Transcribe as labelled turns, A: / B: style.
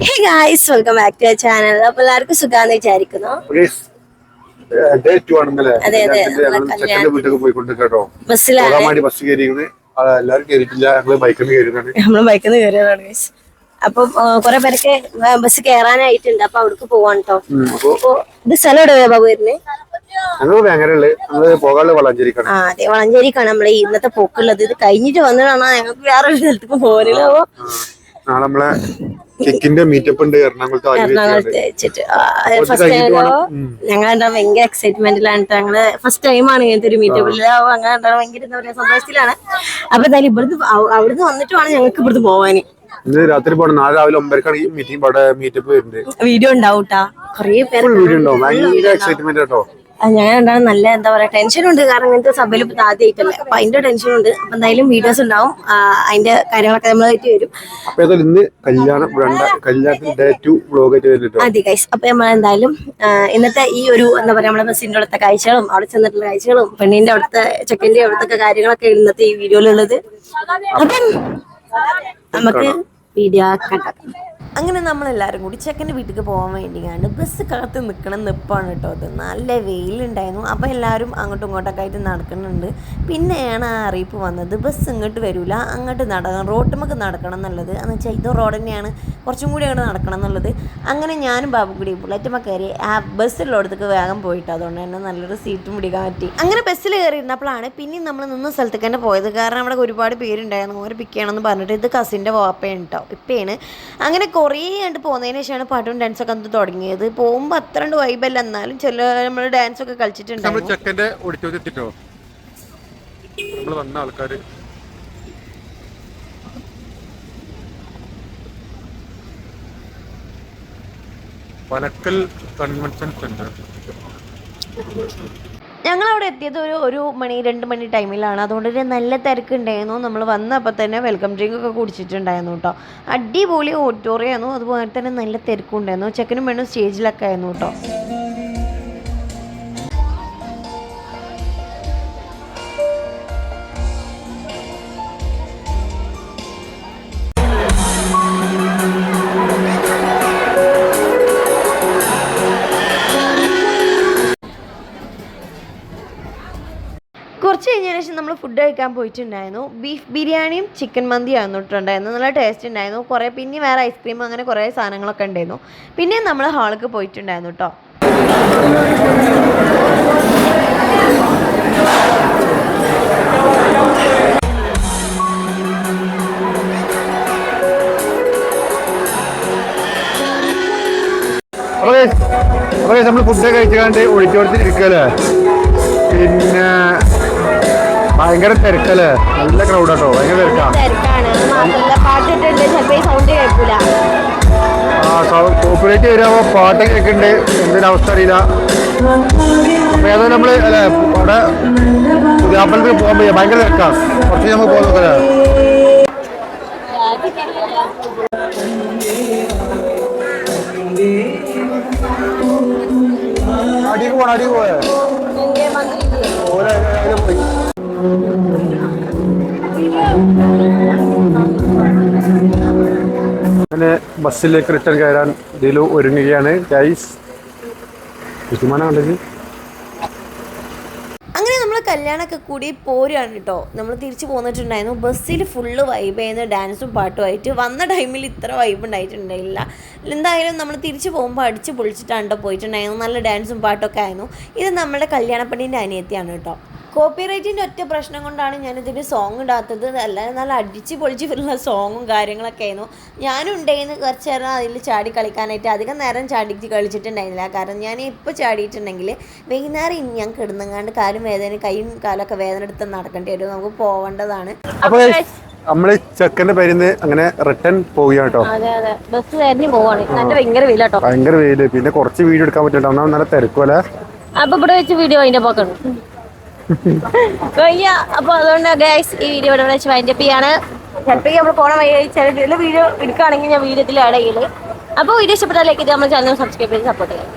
A: Hey guys welcome back to channel അപ്പൊ എല്ലാവർക്കും സുഖാന്ന് വിചാരിക്കുന്നു. അതെ, അതെ. ബസ്സിലാണ്.
B: ബൈക്കിൽ കയറിയതാണ്.
A: നമ്മൾ ബൈക്കിൽ നിന്ന് കയറിയതാണ് ഗൈസ് അപ്പൊ കൊറേ പേരൊക്കെ ബസ് കയറാനായിട്ടുണ്ട് അപ്പൊ അവിടേക്ക് പോവാണ് കേട്ടോ ഇത് സ്ഥലം ബാബു
B: വളഞ്ചേരിക്കാണ്.
A: നമ്മളെ ഇന്നത്തെ പോക്കുള്ളത്. ഇത് കഴിഞ്ഞിട്ട് വന്നതാണ്. ഞങ്ങൾക്ക് വേറെ ഒരു സ്ഥലത്തേക്ക് അപ്പൊ
B: നാളെ നമ്മളെ കിക്കിന്റെ മീറ്റപ്പ് ഉണ്ട്. എറണാകുളത്ത്
A: എറണാകുളത്ത് വെച്ചിട്ട്. ഫസ്റ്റ്. ഞങ്ങൾ ഭയങ്കര എക്സൈറ്റ്മെന്റിലാണ് ഞങ്ങൾ ഫസ്റ്റ് ടൈമാണ് ഇങ്ങനത്തെ ഒരു മീറ്റപ്പിൽ അങ്ങനെ ഭയങ്കര എന്താ പറയാ സന്തോഷത്തിലാണ്. അപ്പൊ എന്തായാലും ഇവിടുന്ന് അവ- അവിടുന്ന് വന്നിട്ട് വേണം ഞങ്ങൾക്ക് ഇവിടുന്ന് പോവാന്.
B: ഇന്ന് രാത്രി പോകണം നാളെ രാവിലെ ഒമ്പരക്കാണ് ഈ മീറ്റിംഗ് മീറ്റപ്പ് വരുന്നത്.
A: വീഡിയോ ഉണ്ടാവൂട്ടാ കൊറേ പേര്
B: വീഡിയോ ഉണ്ടാവും. ഭയങ്കര എക്സൈറ്റ്മെന്റ് കേട്ടോ
A: ഞങ്ങൾ എന്താണ് നല്ല എന്താ പറയാ ടെൻഷൻ ഉണ്ട് കാരണം ഇങ്ങനത്തെ സഭയിൽ ഇപ്പൊ ആദ്യമായിട്ടല്ലേ അപ്പൊ അതിന്റെ ടെൻഷൻ ഉണ്ട് അപ്പൊ എന്തായാലും വീഡിയോസ് ഉണ്ടാവും. അതിന്റെ കാര്യങ്ങളൊക്കെ നമ്മളായിട്ട് വരും.
B: അപ്പൊ ഏതായാലും ഇന്ന് കല്യാണം കല്യാണത്തിന് ഡേ ടു
A: അതെ ഗൈസ് അപ്പൊ നമ്മൾ എന്തായാലും ഇന്നത്തെ ഈ ഒരു എന്താ പറയാ നമ്മുടെ ബസ്സിന്റെ അവിടുത്തെ കാഴ്ചകളും അവിടെ ചെന്നിട്ടുള്ള കാഴ്ചകളും പെണ്ണിന്റെ അവിടുത്തെ ചെക്കന്റെ അവിടുത്തെ കാര്യങ്ങളൊക്കെ ഇന്നത്തെ ഈ വീഡിയോയിലുള്ളത്. അപ്പം നമുക്ക് വീഡിയോ കണ്ടാക്കാം. അങ്ങനെ നമ്മളെല്ലാവരും കൂടി ചെക്കന്റെ വീട്ടിലേക്ക് പോകാൻ വേണ്ടി വേണ്ടിയാണ് ബസ് കാത്ത് നിൽക്കണം നിപ്പാണ് കേട്ടോ അത് നല്ല വെയിലുണ്ടായിരുന്നു. അപ്പോൾ എല്ലാവരും അങ്ങോട്ടും ഇങ്ങോട്ടൊക്കെ ആയിട്ട് നടക്കുന്നുണ്ട്. പിന്നെയാണ് ആ അറിയിപ്പ് വന്നത്. ബസ് ഇങ്ങോട്ട് വരില്ല അങ്ങോട്ട് നടക്കണം റോട്ടുമൊക്കെ നടക്കണം എന്നുള്ളത്. എന്ന് വെച്ചാൽ ഇത് റോഡ് തന്നെയാണ്. കുറച്ചും കൂടി അങ്ങോട്ട് നടക്കണം എന്നുള്ളത്. അങ്ങനെ ഞാനും ബാബു കൂടി ബുള്ളറ്റുമ്മ കയറി ആ ബസ്സിലുള്ളടത്തേക്ക് വേഗം പോയിട്ട് അതുകൊണ്ട് തന്നെ നല്ലൊരു സീറ്റും പിടിക്കാൻ പറ്റി അങ്ങനെ ബസ്സിൽ കയറിയിരുന്നപ്പോഴാണ് പിന്നെയും നമ്മൾ നിന്ന സ്ഥലത്തേക്ക് തന്നെ പോയത്. കാരണം അവിടെ ഒരുപാട് പേരുണ്ടായിരുന്നു. ഓരോ പിക്ക് ചെയ്യണമെന്ന് പറഞ്ഞിട്ട് ഇത് കസിന്റെ വാപ്പയാണ് കേട്ടോ. ഇപ്പയാണ് അങ്ങനെ കുറേ കണ്ട് പോകുന്നതിന് ശേഷമാണ് പാട്ടും ഡാൻസൊക്കെ അന്ന് തുടങ്ങിയത്. പോകുമ്പോൾ അത്ര കണ്ട് വൈബല്ല എന്നാലും ചില നമ്മൾ
B: ഡാൻസ് ഒക്കെ കളിച്ചിട്ടുണ്ട് നമ്മൾ വന്ന പനക്കൽ കൺവെൻഷൻ സെന്റർ.
A: ഞങ്ങൾ അവിടെ എത്തിയത് ഒരു ഒരു മണി രണ്ട് മണി ടൈമിലാണ്. അതുകൊണ്ട് ഒരു നല്ല തിരക്കുണ്ടായിരുന്നു. നമ്മൾ വന്നപ്പോൾ തന്നെ വെൽക്കം ഡ്രിങ്ക് ഒക്കെ കുടിച്ചിട്ടുണ്ടായിരുന്നു കേട്ടോ. അടിപൊളി ഓഡിറ്റോറിയം ആയിരുന്നു. അതുപോലെ തന്നെ നല്ല തിരക്കുണ്ടായിരുന്നു. ചെക്കനും വേണം സ്റ്റേജിലൊക്കെ ആയിരുന്നു കേട്ടോ. കുറച്ച് കഴിഞ്ഞതിന് ശേഷം നമ്മൾ ഫുഡ് കഴിക്കാൻ പോയിട്ടുണ്ടായിരുന്നു. ബീഫ് ബിരിയാണിയും ചിക്കൻ മന്തിയും ആയിരുന്നിട്ടുണ്ടായിരുന്നു നല്ല ടേസ്റ്റ് ഉണ്ടായിരുന്നു. കുറേ പിന്നെ വേറെ ഐസ്ക്രീം അങ്ങനെ കുറേ സാധനങ്ങളൊക്കെ ഉണ്ടായിരുന്നു. പിന്നെ നമ്മൾ ഹാളിലേക്ക് പോയിട്ടുണ്ടായിരുന്നു കേട്ടോ
B: നമ്മൾ ഫുഡ് കഴിച്ചാണ്ട് ഒഴിച്ചു കൊടുത്തിരിക്കല്ലേ പിന്നെ ഭയങ്കര തിരക്കല്ലേ? നല്ല ക്രൗഡ് കേട്ടോ ഭയങ്കര തിരക്കാ.
A: തിരക്കാണ്.
B: കോപ്പറേറ്റ് വരുമ്പോ പാട്ട് കേൾക്കുന്നുണ്ട് എന്തൊരു അവസ്ഥ അറിയില്ല. അപ്പൊ ഏതായാലും നമ്മൾ അല്ലെ അവിടെ അമ്പലത്തിൽ പോകാൻ പറ്റിയ ഭയങ്കര തിരക്കാ. കുറച്ച് നമുക്ക് പോകാൻ നോക്കല്ലേ അടിക്ക് പോണ അടിക്ക് പോയേ. ഓലെ ബസ്സിലേക്ക് റിട്ടേൺ കയറാൻ ഇതിൽ ഒരുങ്ങുകയാണ്. ഗൈസ്
A: നമ്മൾ കല്യാണമൊക്കെ കൂടി പോരുകയാണ് കേട്ടോ. നമ്മൾ തിരിച്ചു പോന്നിട്ടുണ്ടായിരുന്നു. ബസ്സിൽ ഫുള്ള് വൈബ് ചെയ്യുന്ന ഡാൻസും പാട്ടുമായിട്ട് വന്ന ടൈമിൽ ഇത്ര വൈബ് ഉണ്ടായിട്ടുണ്ടായില്ല. എന്തായാലും നമ്മൾ തിരിച്ചു പോകുമ്പോൾ അടിച്ച് പൊളിച്ചിട്ടാണ് കേട്ടോ പോയിട്ടുണ്ടായിരുന്നു നല്ല ഡാൻസും പാട്ടൊക്കെ ആയിരുന്നു. ഇത് നമ്മുടെ കല്യാണപ്പണീന്റെ അനിയത്തിയാണ് കേട്ടോ. കോപ്പിറൈറ്റിന്റെ ഒറ്റ പ്രശ്നം കൊണ്ടാണ് ഞാനിതിന് സോങ് ഇടാത്തത്. അല്ല നല്ല അടിച്ച് പൊളിച്ച് വരുന്ന സോങ്ങും കാര്യങ്ങളൊക്കെ ആയിരുന്നു. ഞാനും ഉണ്ടായിരുന്നു കുറച്ച് നേരം അതിൽ ചാടി കളിക്കാനായിട്ട് അധികം നേരം ചാടി കളിച്ചിട്ടുണ്ടായിരുന്നില്ല. കാരണം ഞാൻ ഇപ്പോൾ ചാടിയിട്ടുണ്ടെങ്കിൽ വൈകുന്നേരം ഇനി ഞാൻ കിടന്നങ്ങാണ്ട് കാലും വേദന കൈയും കാലൊക്കെ വേദന എടുത്ത് നടക്കേണ്ടി വരും. നമുക്ക് പോവേണ്ടതാണ്.
B: അപ്പൊ നമ്മൾ ചെക്കന്റെ പേരിന്ന് അങ്ങനെ റിട്ടേൺ
A: നല്ല ഭയങ്കര വെയില
B: പിന്നെ കുറച്ച് വീഡിയോ എടുക്കാൻ പറ്റില്ല. ഒന്നാമത് നല്ല തിരക്കുമല്ലേ
A: അപ്പൊ ഇവിടെ വെച്ച് വീഡിയോ അതിന്റെ പോക്കാണ് വയ്യ അപ്പൊ അതുകൊണ്ട് ഗൈസ് ഈ വീഡിയോ ഇവിടെ വെച്ച് വൈൻഡപ്പ് ചെയ്യാണ്. ചിലപ്പോൾ നമ്മൾ പോണ വഴി ചില വീഡിയോ എടുക്കുകയാണെങ്കിൽ ഞാൻ വീഡിയോത്തിൽ ആഡ് ചെയ്യൽ. അപ്പോൾ വീഡിയോ ഇഷ്ടപ്പെട്ടാൽ ലൈക്ക് ചെയ്ത് നമ്മൾ ചാനൽ സബ്സ്ക്രൈബ് ചെയ്ത് സപ്പോർട്ട് ചെയ്യാം.